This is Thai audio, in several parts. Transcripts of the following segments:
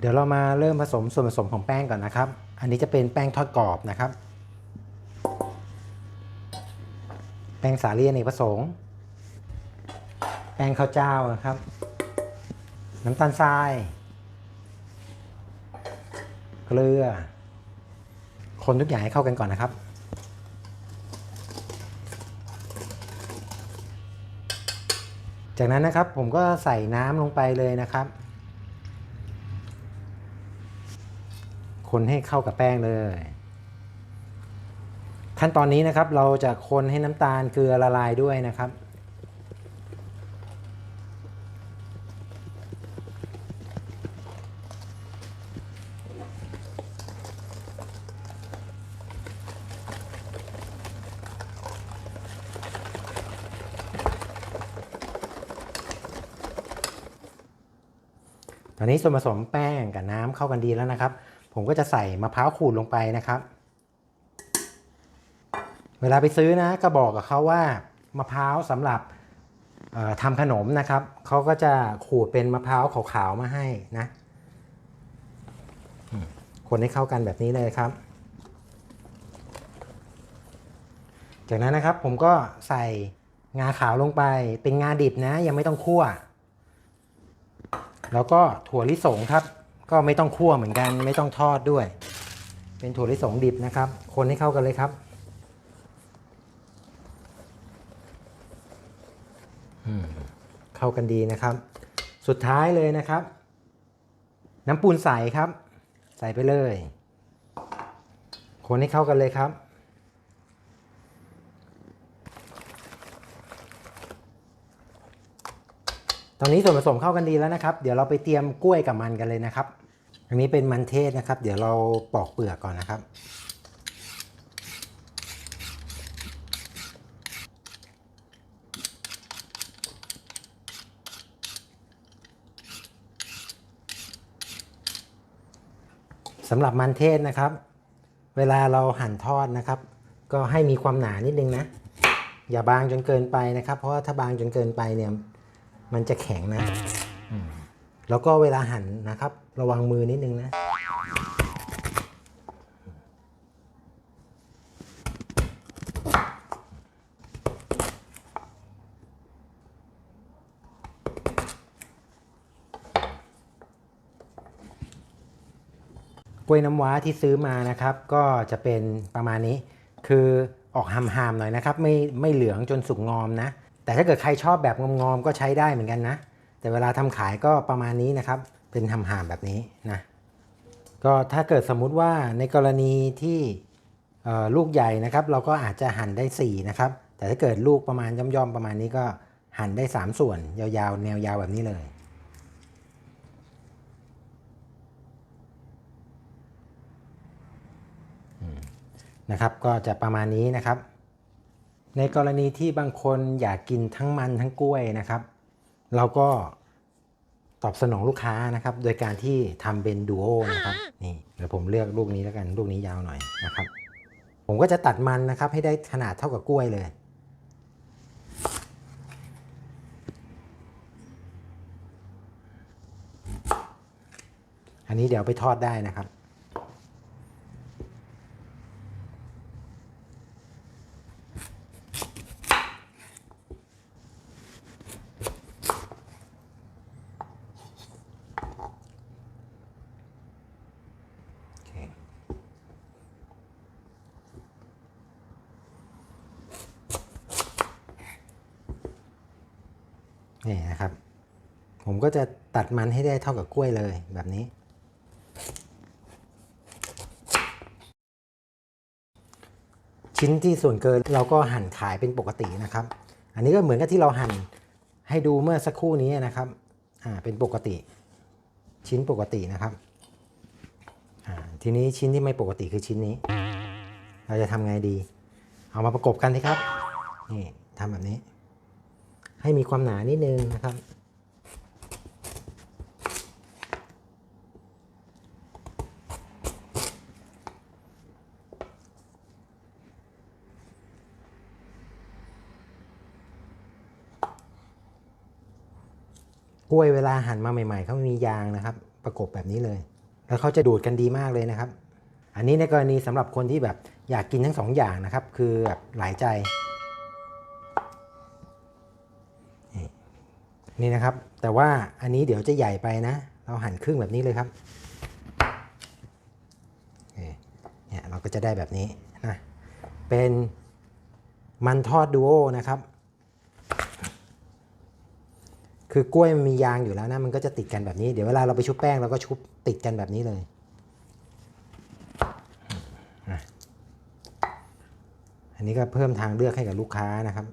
เดี๋ยวเรามาเริ่มผสมส่วนผสมของแป้งก่อนนะครับ อันนี้จะเป็นแป้งทอดกรอบนะครับ แป้งสาลีอเนกประสงค์ แป้งข้าวเจ้านะครับ น้ำตาลทราย เกลือ คนทุกอย่างให้เข้ากันก่อนนะครับจากนั้นนะครับผมก็ใส่น้ำลงไปเลยนะครับ คนให้เข้ากับแป้งเลย ขั้นตอนนี้นะครับเราจะคนให้น้ำตาลเกลือละลายด้วยนะครับตอนนี้ส่วนผสมแป้งกับน้ำเข้ากันดีแล้วนะครับ ผมก็จะใส่มะพร้าวขูดลงไปนะครับ เวลาไปซื้อนะก็บอกกับเขาว่ามะพร้าวสำหรับเอ่อทำขนมนะครับเขาก็จะขูดเป็นมะพร้าวขาวๆมาให้นะ คนให้เข้ากันแบบนี้เลยครับ จากนั้นนะครับผมก็ใส่งาขาวลงไปเป็นงาดิบนะ ยังไม่ต้องคั่ว แล้วก็ถั่วลิสงครับ ก็ไม่ต้องคั่วเหมือนกัน ไม่ต้องทอดด้วย เป็นถั่วลิสงดิบนะครับ คนให้เข้ากันเลยครับเข้ากันดีนะครับ สุดท้ายเลยนะครับ น้ำปูนใสครับ ใส่ไปเลย คนให้เข้ากันเลยครับตอนนี้ส่วนผสมเข้ากันดีแล้วนะครับ เดี๋ยวเราไปเตรียมกล้วยกับมันกันเลยนะครับ อันนี้เป็นมันเทศนะครับ เดี๋ยวเราปอกเปลือกก่อนนะครับ สำหรับมันเทศนะครับ เวลาเราหั่นทอดนะครับ ก็ให้มีความหนานิดนึงนะ อย่าบางจนเกินไปนะครับ เพราะว่าถ้าบางจนเกินไปเนี่ย มันจะแข็งนะ แล้วก็เวลาหั่นนะครับ ระวังมือนิดนึงนะ กล้วยน้ำว้าที่ซื้อมานะครับ ก็จะเป็นประมาณนี้ คือออกหามๆหน่อยนะครับ ไม่ไม่เหลืองจนสุกงอมนะ แต่ถ้าเกิดใครชอบแบบงอมๆก็ใช้ได้เหมือนกันนะ แต่เวลาทำขายก็ประมาณนี้นะครับ เป็นหามแบบนี้นะ ก็ถ้าเกิดสมมุติว่าในกรณีที่ลูกใหญ่นะครับ เราก็อาจจะหั่นได้ 4 นะครับ แต่ถ้าเกิดลูกประมาณย่อมๆประมาณนี้ก็หั่นได้ 3 ส่วน ยาวๆ แนวยาวแบบนี้เลยนะครับก็จะประมาณนี้นะครับ ในกรณีที่บางคนอยากกินทั้งมันทั้งกล้วยนะครับ เราก็ตอบสนองลูกค้านะครับ โดยการที่ทำเป็นดูโอนะครับนี่เดี๋ยวผมเลือกลูกนี้แล้วกันลูกนี้ยาวหน่อยนะครับ ผมก็จะตัดมันนะครับ ให้ได้ขนาดเท่ากับกล้วยเลย อันนี้เดี๋ยวไปทอดได้นะครับ นี่นะครับ ผมก็จะตัดมันให้ได้เท่ากับกล้วยเลยแบบนี้ ชิ้นที่ส่วนเกินเราก็หั่นขายเป็นปกตินะครับ อันนี้ก็เหมือนกับที่เราหั่นให้ดูเมื่อสักครู่นี้นะครับ อ่า เป็นปกติ ชิ้นปกตินะครับ อ่า ทีนี้ชิ้นที่ไม่ปกติคือชิ้นนี้ เราจะทำไงดี เอามาประกบกันสิครับ นี่ทำแบบนี้ ให้มีความหนานิดนึงนะครับ กล้วยเวลาหั่นมาใหม่ ๆ เขามียางนะครับ ประกบแบบนี้เลย แล้วเขาจะดูดกันดีมากเลยนะครับ อันนี้ในกรณีสำหรับคนที่แบบอยากกินทั้งสองอย่างนะครับ คือแบบหลายใจ นี่นะครับ แต่ว่าอันนี้เดี๋ยวจะใหญ่ไปนะ เราหั่นครึ่งแบบนี้เลยครับเนี่ยเราก็จะได้แบบนี้นะเป็นมันทอดดูโอนะครับ คือกล้วยมันมียางอยู่แล้วนะ มันก็จะติดกันแบบนี้ เดี๋ยวเวลาเราไปชุบแป้งเราก็ชุบติดกันแบบนี้เลยอันนี้ก็เพิ่มทางเลือกให้กับลูกค้านะครับ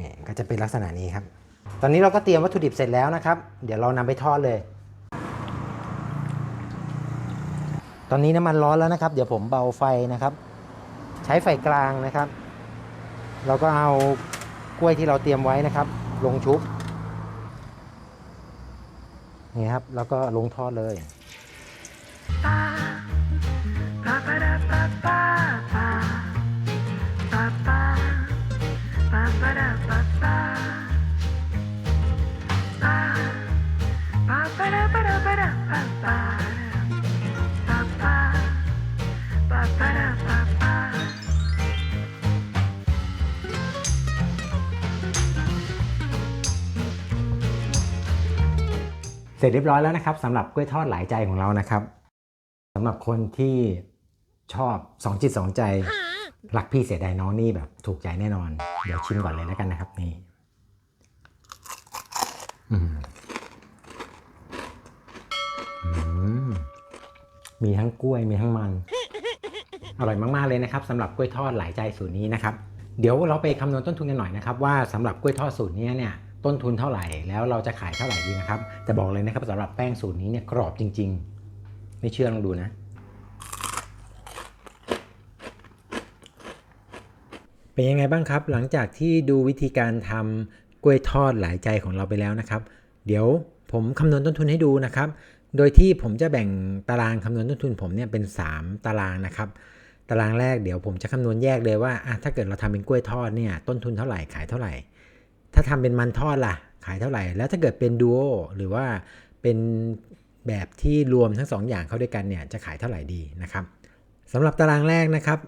นี่ก็จะเป็นลักษณะนี้ครับ ตอนนี้เราก็เตรียมวัตถุดิบเสร็จแล้วนะครับ เดี๋ยวเรานำไปทอดเลย ตอนนี้น้ำมันร้อนแล้วนะครับ เดี๋ยวผมเบาไฟนะครับ ใช้ไฟกลางนะครับ เราก็เอากล้วยที่เราเตรียมไว้นะครับ ลงชุบนี่ครับ แล้วก็ลงทอดเลย เสร็จเรียบร้อยแล้วนะครับสำหรับกล้วยทอดหลายใจของเรานะครับสำหรับคนที่ชอบสองจิตสองใจ รักพี่เสียดายน้องนี่แบบถูกใจแน่นอน เดี๋ยวชิมก่อนเลยแล้วกันนะครับนี่มีทั้งกล้วยมีทั้งมัน อร่อยมาก ๆ เลยนะครับสำหรับกล้วยทอดหลายใจสูตรนี้นะครับ เดี๋ยวเราไปคำนวณต้นทุนกันหน่อยนะครับ ว่าสำหรับกล้วยทอดสูตรนี้เนี่ยต้นทุนเท่าไหร่แล้วเราจะขายเท่าไหร่ดีนะครับแต่บอกเลยนะครับสำหรับแป้งสูตรนี้เนี่ยกรอบจริง ๆ ไม่เชื่อลองดูนะ เป็นยังไงบ้างครับ หลังจากที่ดูวิธีการทำกล้วยทอดหลายใจของเราไปแล้วนะครับ เดี๋ยวผมคำนวณต้นทุนให้ดูนะครับ โดยที่ผมจะแบ่งตารางคำนวณต้นทุนผมเนี่ยเป็น 3 ตารางนะครับ ตารางแรกเดี๋ยวผมจะคำนวณแยกเลยว่าถ้าเกิดเราทำเป็นกล้วยทอดเนี่ยต้นทุนเท่าไหร่ขายเท่าไหร่ ถ้าทำเป็นมันทอดล่ะ ขายเท่าไหร่ แล้วถ้าเกิดเป็นดูโอหรือว่าเป็นแบบที่รวมทั้งสองอย่างเข้าด้วยกันเนี่ยจะขายเท่าไหร่ดีนะครับสำหรับตารางแรกนะครับ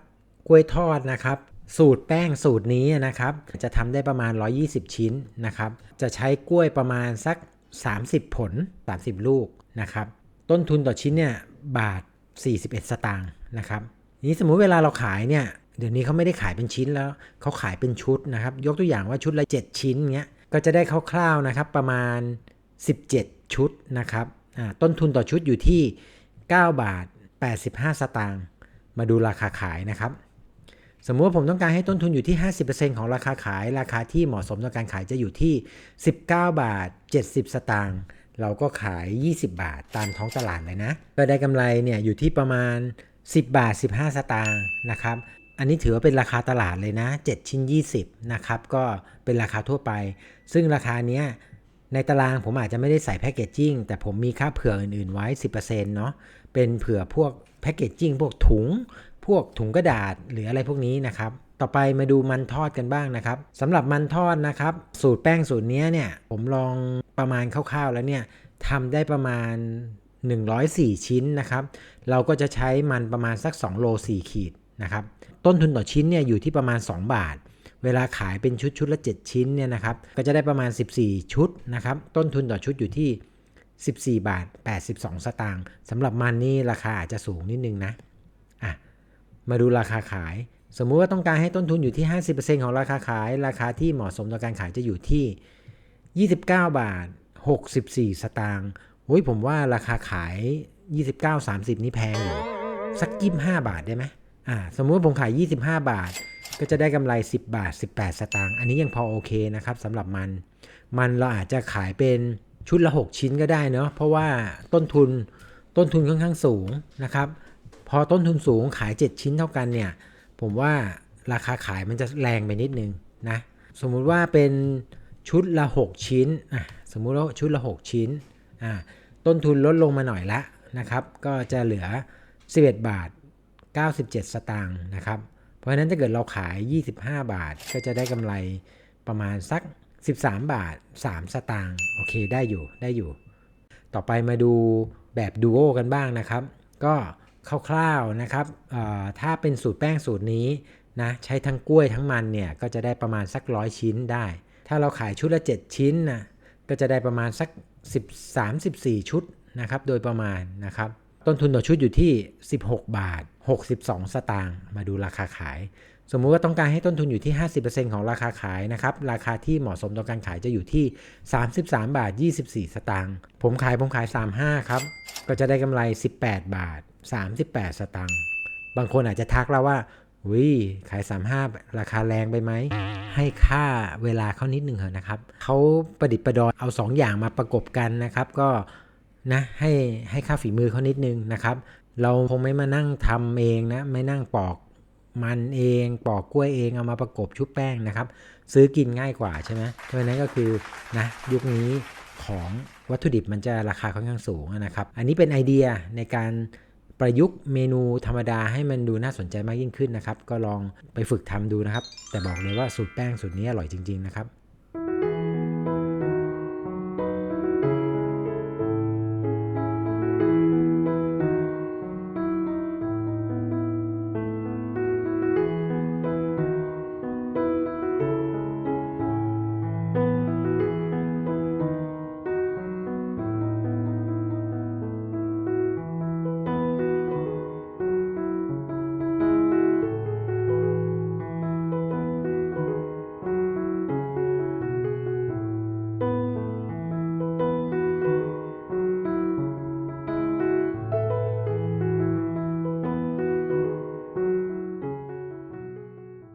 กล้วยทอดนะครับ สูตรแป้งสูตรนี้นะครับ จะทำได้ประมาณ 120 ชิ้นนะครับ จะใช้กล้วยประมาณสัก 30 ผล 30 ลูกนะครับ ต้นทุนต่อชิ้นเนี่ยบาท 41 สตางค์นะครับนี้สมมุติเวลาเราขายเนี่ยเดี๋ยวนี้เขาไม่ได้ขายเป็นชิ้นแล้วเขาขายเป็นชุดนะครับ ยกตัวอย่างว่าชุดละ 7 ชิ้นเงี้ยก็จะได้คร่าวๆนะครับประมาณ 17 ชุดนะครับต้นทุนต่อชุดอยู่ที่ 9 บาท 85 สตางค์มาดูราคาขายนะครับ สมมุติว่าผมต้องการให้ต้นทุนอยู่ที่ 50%ของราคาขาย ราคาที่เหมาะสมต่อการขายจะอยู่ที่ 19 บาท 70 สตางค์เราก็ขาย 20 บาทตามท้องตลาดเลยนะ ก็ได้กำไรเนี่ยอยู่ที่ประมาณ 10 บาท 15 สตางค์นะครับ อันนี้ถือว่าเป็นราคาตลาดเลยนะ 7 ชิ้น 20 นะครับ ก็เป็นราคาทั่วไป ซึ่งราคาเนี้ยในตารางผมอาจจะไม่ได้ใส่แพคเกจจิ้งแต่ผมมีค่าเผื่ออื่นๆไว้ 10%เนาะเป็นเผื่อพวกแพคเกจจิ้งพวกถุง พวกถุงกระดาษหรืออะไรพวกนี้นะครับ ต่อไปมาดูมันทอดกันบ้างนะครับสำหรับมันทอดนะครับ สูตรแป้งสูตรนี้เนี่ยผมลองประมาณคร่าวๆแล้วเนี่ยทำได้ประมาณ 104 ชิ้นนะครับ เราก็จะใช้มันประมาณสัก 2 โล 4 ขีดนะครับ ต้นทุนต่อชิ้นเนี่ยอยู่ที่ประมาณ 2 บาท เวลาขายเป็นชุดชุดละ 7 ชิ้นเนี่ยนะครับ ก็จะได้ประมาณ 14 ชุดนะครับ ต้นทุนต่อชุดอยู่ที่ 14 บาท 82 สตางค์สำหรับมันนี่ราคาอาจจะสูงนิดนึงนะอะ มาดูราคาขาย สมมุติว่าต้องการให้ต้นทุนอยู่ที่ 50%ของราคาขาย ราคาที่เหมาะสมต่อการขายจะอยู่ที่ 29 บาท 64 สตางค์โอ้ยผมว่าราคาขาย 29 30 นี่แพงอยู่ สัก 25 บาทได้ไหมอ่า สมมุติว่าผมขาย 25 บาท ก็จะได้กำไร 10 บาท 18 สตางค์ อันนี้ยังพอโอเคนะครับสำหรับมัน มันเราอาจจะขายเป็นชุดละ 6 ชิ้นก็ได้เนาะ เพราะว่าต้นทุนต้นทุนค่อนข้างสูงนะครับ พอต้นทุนสูงขาย 7 ชิ้นเท่ากันเนี่ย ผมว่าราคาขายมันจะแรงไปนิดนึงนะ สมมุติว่าเป็นชุดละ 6 ชิ้นอะสมมุติว่าชุดละ 6 ชิ้นอ่าต้นทุนลดลงมาหน่อยละนะครับ ก็จะเหลือ 11 บาท 97 สตางค์นะครับ เพราะฉะนั้นถ้าเกิดเราขาย 25 บาทก็จะได้กำไรประมาณสัก 13 บาท 3 สตางค์โอเคได้อยู่ได้อยู่ ต่อไปมาดูแบบดูโอกันบ้างนะครับ ก็ คร่าวๆนะครับถ้าเป็นสูตรแป้งสูตรนี้นะใช้ทั้งกล้วยทั้งมันเนี่ยก็จะได้ประมาณสักร้อยชิ้นได้ ถ้าเราขายชุดละ 7 ชิ้นนะก็จะได้ประมาณสัก 13 14 ชุดนะครับโดยประมาณนะครับต้นทุนต่อชุดอยู่ที่ 16 บาท 62 สตางค์มาดูราคาขาย สมมุติว่าต้องการให้ต้นทุนอยู่ที่ 50%ของราคาขายนะครับ ราคาที่เหมาะสมต่อการขายจะอยู่ที่ 33 บาท 24 สตางค์ ผมขายผมขาย 35 ครับ ก็จะได้กำไร 18 บาท 38 สตางค์ บางคนอาจจะทักเราว่าวิขาย 35 ราคาแรงไปไหม ให้ค่าเวลาเขานิดหนึ่งเถอะนะครับ เขาประดิษฐ์ประดอยเอา 2 อย่างมาประกบกันนะครับ ก็ นะให้ให้ค่าฝีมือเขานิดนึงนะครับ เราคงไม่มานั่งทำเองนะไม่นั่งปอกมันเองปอกกล้วยเองเอามาประกบชุบแป้งนะครับ ซื้อกินง่ายกว่าใช่ไหมเพราะฉะนั้นก็คือนะยุคนี้ของวัตถุดิบมันจะราคาค่อนข้างสูงนะครับ อันนี้เป็นไอเดียในการประยุกต์เมนูธรรมดาให้มันดูน่าสนใจมากยิ่งขึ้นนะครับ ก็ลองไปฝึกทำดูนะครับ แต่บอกเลยว่าสูตรแป้งสูตรนี้อร่อยจริง ๆ นะครับ